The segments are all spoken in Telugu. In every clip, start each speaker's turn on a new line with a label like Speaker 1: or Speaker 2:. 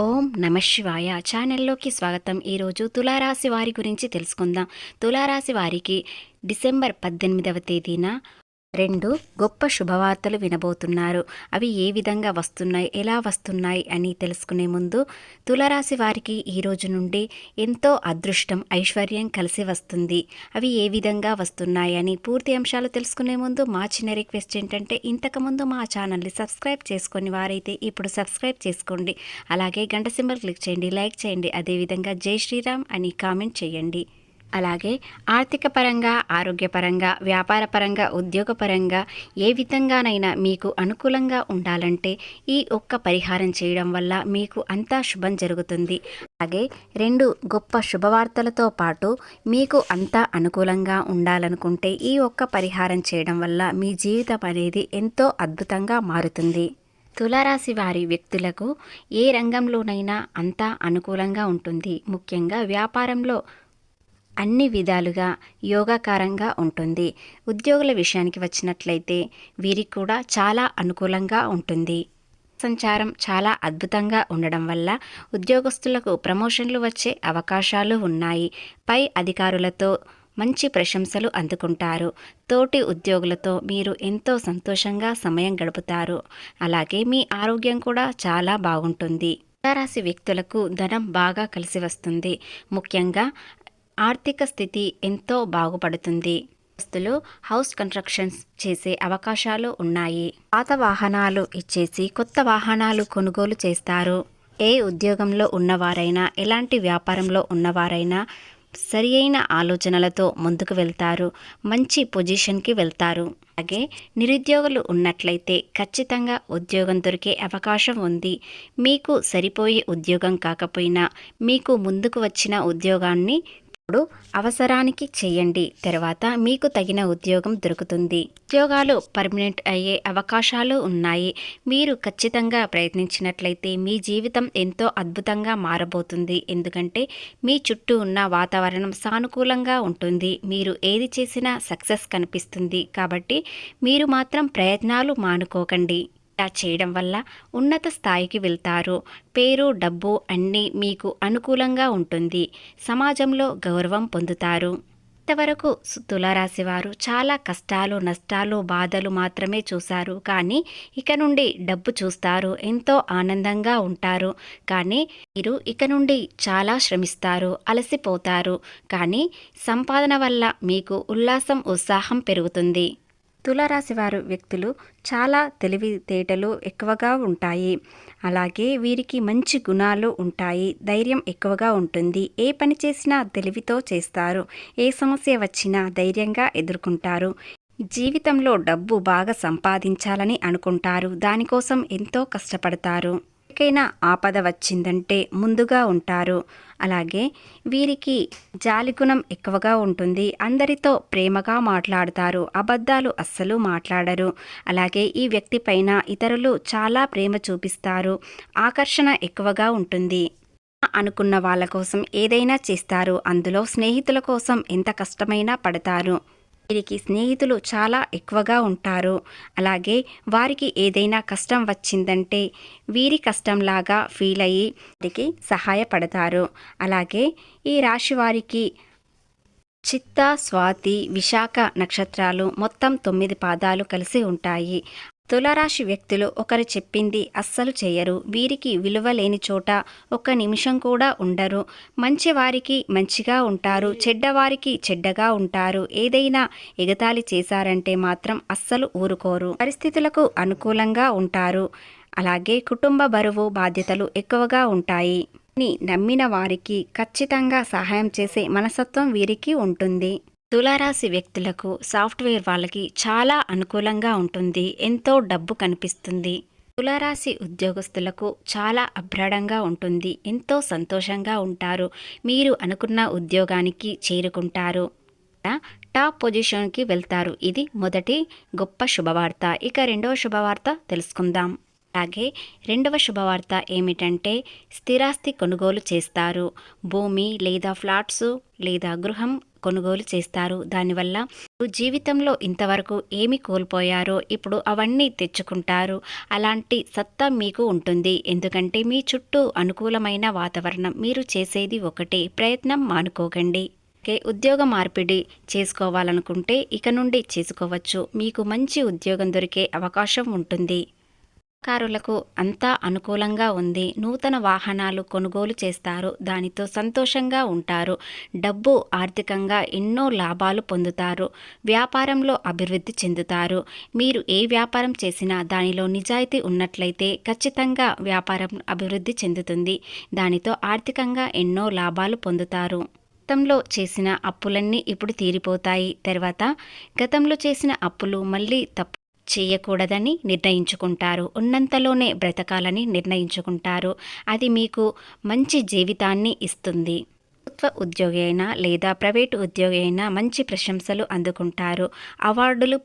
Speaker 1: ఓం నమ శివాయ. ఛానల్లోకి స్వాగతం. ఈరోజు తులారాశి వారి గురించి తెలుసుకుందాం. తులారాశి వారికి డిసెంబర్ పద్దెనిమిదవ తేదీన రెండు గొప్ప శుభవార్తలు వినబోతున్నారు. అవి ఏ విధంగా వస్తున్నాయి ఎలా వస్తున్నాయి అని తెలుసుకునే ముందు తులరాశి వారికి ఈ రోజు నుండి ఎంతో అదృష్టం ఐశ్వర్యం కలిసి వస్తుంది. అవి ఏ విధంగా వస్తున్నాయి అని పూర్తి అంశాలు తెలుసుకునే ముందు మా చిన్న రిక్వెస్ట్ ఏంటంటే ఇంతకుముందు మా ఛానల్ని సబ్స్క్రైబ్ చేసుకొని వారైతే ఇప్పుడు సబ్స్క్రైబ్ చేసుకోండి. అలాగే గంట సింబల్ క్లిక్ చేయండి లైక్ చేయండి. అదేవిధంగా జై శ్రీరామ్ అని కామెంట్ చేయండి. అలాగే ఆర్థిక పరంగా ఆరోగ్యపరంగా వ్యాపారపరంగా ఉద్యోగపరంగా ఏ విధంగానైనా మీకు అనుకూలంగా ఉండాలంటే ఈ ఒక్క పరిహారం చేయడం వల్ల మీకు అంతా శుభం జరుగుతుంది. అలాగే రెండు గొప్ప శుభవార్తలతో పాటు మీకు అంతా అనుకూలంగా ఉండాలనుకుంటే ఈ ఒక్క పరిహారం చేయడం వల్ల మీ జీవితం అనేది ఎంతో అద్భుతంగా మారుతుంది. తులారాశి వారి వ్యక్తులకు ఏ రంగంలోనైనా అంతా అనుకూలంగా ఉంటుంది. ముఖ్యంగా వ్యాపారంలో అన్ని విధాలుగా యోగాకారంగా ఉంటుంది. ఉద్యోగుల విషయానికి వచ్చినట్లయితే వీరికి కూడా చాలా అనుకూలంగా ఉంటుంది. సంచారం చాలా అద్భుతంగా ఉండడం వల్ల ఉద్యోగస్తులకు ప్రమోషన్లు వచ్చే అవకాశాలు ఉన్నాయి. పై అధికారులతో మంచి ప్రశంసలు అందుకుంటారు. తోటి ఉద్యోగులతో మీరు ఎంతో సంతోషంగా సమయం గడుపుతారు. అలాగే మీ ఆరోగ్యం కూడా చాలా బాగుంటుంది. తులారాశి వ్యక్తులకు ధనం బాగా కలిసి వస్తుంది. ముఖ్యంగా ఆర్థిక స్థితి ఎంతో బాగుపడుతుంది. వస్తులు హౌస్ కన్స్ట్రక్షన్స్ చేసే అవకాశాలు ఉన్నాయి. పాత వాహనాలు ఇచ్చేసి కొత్త వాహనాలు కొనుగోలు చేస్తారు. ఏ ఉద్యోగంలో ఉన్నవారైనా ఎలాంటి వ్యాపారంలో ఉన్నవారైనా సరి అయిన ఆలోచనలతో ముందుకు వెళ్తారు. మంచి పొజిషన్కి వెళ్తారు. అలాగే నిరుద్యోగులు ఉన్నట్లయితే ఖచ్చితంగా ఉద్యోగం దొరికే అవకాశం ఉంది. మీకు సరిపోయే ఉద్యోగం కాకపోయినా మీకు ముందుకు వచ్చిన ఉద్యోగాన్ని ఇప్పుడు అవసరానికి చేయండి. తర్వాత మీకు తగిన ఉద్యోగం దొరుకుతుంది. ఉద్యోగాలు పర్మనెంట్ అయ్యే అవకాశాలు ఉన్నాయి. మీరు ఖచ్చితంగా ప్రయత్నించినట్లయితే మీ జీవితం ఎంతో అద్భుతంగా మారబోతుంది. ఎందుకంటే మీ చుట్టూ ఉన్న వాతావరణం సానుకూలంగా ఉంటుంది. మీరు ఏది చేసినా సక్సెస్ కనిపిస్తుంది. కాబట్టి మీరు మాత్రం ప్రయత్నాలు మానుకోకండి. ఇలా చేయడం వల్ల ఉన్నత స్థాయికి వెళ్తారు. పేరు డబ్బు అన్నీ మీకు అనుకూలంగా ఉంటుంది. సమాజంలో గౌరవం పొందుతారు. ఇంతవరకు తులారాశి వారు చాలా కష్టాలు నష్టాలు బాధలు మాత్రమే చూశారు. కానీ ఇక నుండి డబ్బు చూస్తారు. ఎంతో ఆనందంగా ఉంటారు. కానీ మీరు ఇక నుండి చాలా శ్రమిస్తారు. అలసిపోతారు. కానీ సంపాదన వల్ల మీకు ఉల్లాసం ఉత్సాహం పెరుగుతుంది. తులారాశి వారు వ్యక్తులు చాలా తెలివితేటలు ఎక్కువగా ఉంటాయి. అలాగే వీరికి మంచి గుణాలు ఉంటాయి. ధైర్యం ఎక్కువగా ఉంటుంది. ఏ పని చేసినా తెలివితో చేస్తారు. ఏ సమస్య వచ్చినా ధైర్యంగా ఎదుర్కొంటారు. జీవితంలో డబ్బు బాగా సంపాదించాలని అనుకుంటారు. దానికోసం ఎంతో కష్టపడతారు. ఎక్కడికైనా ఆపద వచ్చిందంటే ముందుగా ఉంటారు. అలాగే వీరికి జాలిగుణం ఎక్కువగా ఉంటుంది. అందరితో ప్రేమగా మాట్లాడతారు. అబద్ధాలు అస్సలు మాట్లాడరు. అలాగే ఈ వ్యక్తి పైన ఇతరులు చాలా ప్రేమ చూపిస్తారు. ఆకర్షణ ఎక్కువగా ఉంటుంది. అనుకున్న వాళ్ళ కోసం ఏదైనా చేస్తారు. అందులో స్నేహితుల కోసం ఎంత కష్టమైనా పడతారు. వీరికి స్నేహితులు చాలా ఎక్కువగా ఉంటారు. అలాగే వారికి ఏదైనా కష్టం వచ్చిందంటే వీరి కష్టంలాగా ఫీల్ అయ్యి వారికి సహాయపడతారు. అలాగే ఈ రాశి వారికి చిత్త స్వాతి విశాఖ నక్షత్రాలు మొత్తం తొమ్మిది పాదాలు కలిసి ఉంటాయి. తులారాశి వ్యక్తులు ఒకరు చెప్పింది అస్సలు చేయరు. వీరికి విలువ లేని చోట ఒక్క నిమిషం కూడా ఉండరు. మంచివారికి మంచిగా ఉంటారు. చెడ్డవారికి చెడ్డగా ఉంటారు. ఏదైనా ఎగతాళి చేశారంటే మాత్రం అస్సలు ఊరుకోరు. పరిస్థితులకు అనుకూలంగా ఉంటారు. అలాగే కుటుంబ బరువు బాధ్యతలు ఎక్కువగా ఉంటాయి. నమ్మిన వారికి ఖచ్చితంగా సహాయం చేసే మనసత్వం వీరికి ఉంటుంది. తులారాశి వ్యక్తులకు సాఫ్ట్వేర్ వాళ్ళకి చాలా అనుకూలంగా ఉంటుంది. ఎంతో డబ్బు కనిపిస్తుంది. తులారాశి ఉద్యోగస్తులకు చాలా అభ్రాడంగా ఉంటుంది. ఎంతో సంతోషంగా ఉంటారు. మీరు అనుకున్న ఉద్యోగానికి చేరుకుంటారు. టాప్ పొజిషన్కి వెళ్తారు. ఇది మొదటి గొప్ప శుభవార్త. ఇక రెండవ శుభవార్త తెలుసుకుందాం. అలాగే రెండవ శుభవార్త ఏమిటంటే స్థిరాస్తి కొనుగోలు చేస్తారు. భూమి లేదా ఫ్లాట్స్ లేదా గృహం కొనుగోలు చేస్తారు. దానివల్ల జీవితంలో ఇంతవరకు ఏమి కోల్పోయారో ఇప్పుడు అవన్నీ తెచ్చుకుంటారు. అలాంటి సత్తా మీకు ఉంటుంది. ఎందుకంటే మీ చుట్టూ అనుకూలమైన వాతావరణం మీరు చేసేది ఒకటే. ప్రయత్నం మానుకోకండి. ఉద్యోగ మార్పిడి చేసుకోవాలనుకుంటే ఇక నుండి చేసుకోవచ్చు. మీకు మంచి ఉద్యోగం దొరికే అవకాశం ఉంటుంది. కారులకు అంతా అనుకూలంగా ఉంది. నూతన వాహనాలు కొనుగోలు చేస్తారు. దానితో సంతోషంగా ఉంటారు. డబ్బు ఆర్థికంగా ఎన్నో లాభాలు పొందుతారు. వ్యాపారంలో అభివృద్ధి చెందుతారు. మీరు ఏ వ్యాపారం చేసినా దానిలో నిజాయితీ ఉన్నట్లయితే ఖచ్చితంగా వ్యాపారం అభివృద్ధి చెందుతుంది. దానితో ఆర్థికంగా ఎన్నో లాభాలు పొందుతారు. గతంలో చేసిన అప్పులన్నీ ఇప్పుడు తీరిపోతాయి. తర్వాత గతంలో చేసిన అప్పులు మళ్ళీ తప్పు చేయకూడదని నిర్ణయించుకుంటారు. ఉన్నంతలోనే బ్రతకాలని నిర్ణయించుకుంటారు. అది మీకు మంచి జీవితాన్ని ఇస్తుంది. ప్రభుత్వ ఉద్యోగి అయినా లేదా ప్రైవేటు ఉద్యోగి అయినా మంచి ప్రశంసలు అందుకుంటారు. అవార్డులు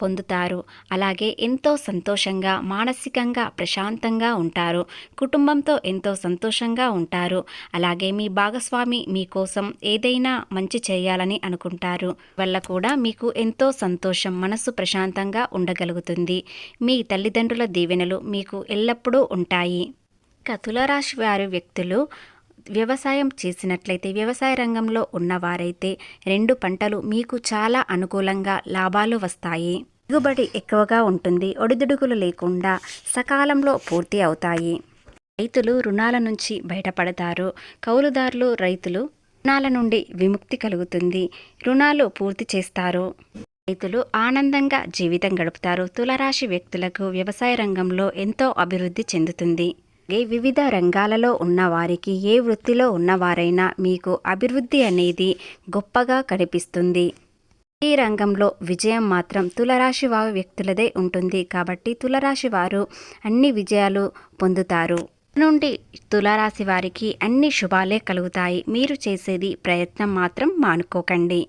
Speaker 1: పొందుతారు. అలాగే ఎంతో సంతోషంగా మానసికంగా ప్రశాంతంగా ఉంటారు. కుటుంబంతో ఎంతో సంతోషంగా ఉంటారు. అలాగే మీ భాగస్వామి మీకోసం ఏదైనా మంచి చేయాలని అనుకుంటారు. వల్ల కూడా మీకు ఎంతో సంతోషం మనసు ప్రశాంతంగా ఉండగలుగుతుంది. మీ తల్లిదండ్రుల దీవెనలు మీకు ఎల్లప్పుడూ ఉంటాయి. కతులరాశి వారి వ్యక్తులు వ్యవసాయం చేసినట్లయితే వ్యవసాయ రంగంలో ఉన్నవారైతే రెండు పంటలు మీకు చాలా అనుకూలంగా లాభాలు వస్తాయి. దిగుబడి ఎక్కువగా ఉంటుంది ఒడిదుడుకులు లేకుండా సకాలంలో పూర్తి అవుతాయి. రైతులు రుణాల నుంచి బయటపడతారు. కౌలుదారులు రైతులు రుణాల నుండి విముక్తి కలుగుతుంది. రుణాలు పూర్తి చేస్తారు. రైతులు ఆనందంగా జీవితం గడుపుతారు. తులరాశి వ్యక్తులకు వ్యవసాయ రంగంలో ఎంతో అభివృద్ధి చెందుతుంది. వివిధ రంగాలలో ఉన్నవారికి ఏ వృత్తిలో ఉన్నవారైనా మీకు అభివృద్ధి అనేది గొప్పగా కనిపిస్తుంది. ఈ రంగంలో విజయం మాత్రం తులరాశి వారి వ్యక్తులదే ఉంటుంది కాబట్టి తులరాశి వారు అన్ని విజయాలు పొందుతారు. నుండి తులారాశి వారికి అన్ని శుభాలే కలుగుతాయి. మీరు చేసేది ప్రయత్నం మాత్రం మానుకోకండి.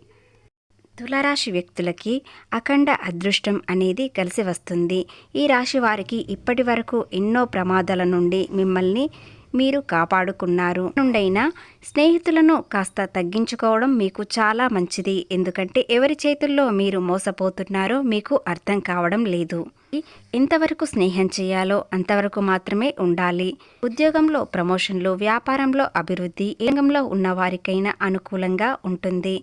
Speaker 1: తులరాశి వ్యక్తులకి అఖండ అదృష్టం అనేది కలిసి వస్తుంది. ఈ రాశి వారికి ఇప్పటి వరకు ఎన్నో ప్రమాదాల నుండి మిమ్మల్ని మీరు కాపాడుకున్నారు. నుండైనా స్నేహితులను కాస్త తగ్గించుకోవడం మీకు చాలా మంచిది. ఎందుకంటే ఎవరి చేతుల్లో మీరు మోసపోతున్నారో మీకు అర్థం కావడం లేదు. ఎంతవరకు స్నేహం చేయాలో అంతవరకు మాత్రమే ఉండాలి. ఉద్యోగంలో ప్రమోషన్లు వ్యాపారంలో అభివృద్ధి ఏ రంగంలో ఉన్న వారికైనా అనుకూలంగా ఉంటుంది.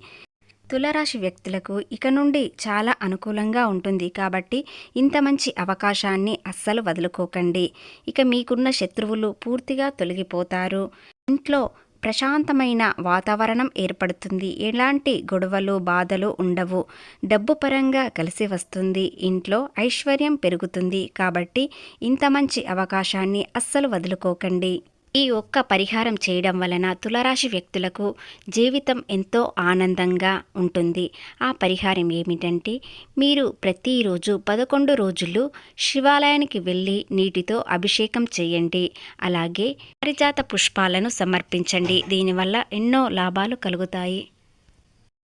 Speaker 1: తులరాశి వ్యక్తులకు ఇక నుండి చాలా అనుకూలంగా ఉంటుంది. కాబట్టి ఇంత మంచి అవకాశాన్ని అస్సలు వదులుకోకండి. ఇక మీకున్న శత్రువులు పూర్తిగా తొలగిపోతారు. ఇంట్లో ప్రశాంతమైన వాతావరణం ఏర్పడుతుంది. ఎలాంటి గొడవలు బాధలు ఉండవు. డబ్బు పరంగా కలిసి వస్తుంది. ఇంట్లో ఐశ్వర్యం పెరుగుతుంది. కాబట్టి ఇంత మంచి అవకాశాన్ని అస్సలు వదులుకోకండి. ఈ ఒక్క పరిహారం చేయడం వలన తులరాశి వ్యక్తులకు జీవితం ఎంతో ఆనందంగా ఉంటుంది. ఆ పరిహారం ఏమిటంటే మీరు ప్రతిరోజు పదకొండు రోజులు శివాలయానికి వెళ్ళి నీటితో అభిషేకం చేయండి. అలాగే పారిజాత పుష్పాలను సమర్పించండి. దీనివల్ల ఎన్నో లాభాలు కలుగుతాయి.